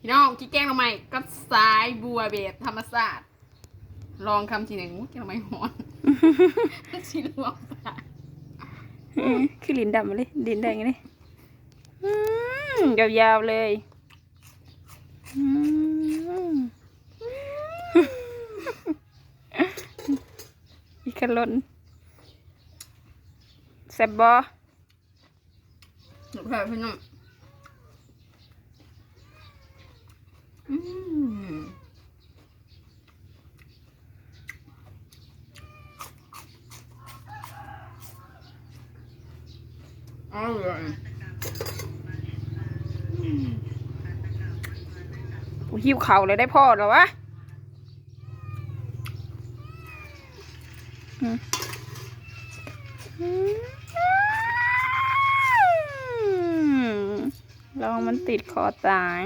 พี่น้องกินแกงทำไมก็สายบัวเบบธรรมศาสตร์ลองคำทีหนึ่งอุ๊ยแกงทำไมหอนชิลวงปากเออคือลิ้นดำมาเลยลิ้นแดงเลยอืมยาวๆเลยอืมอีกกระลนแซ่บบอหนูแพ้พี่น้อง อร่อยโอ้หิวเข่าวเลยได้พ่อเหรอวะลองมันติดคอตาย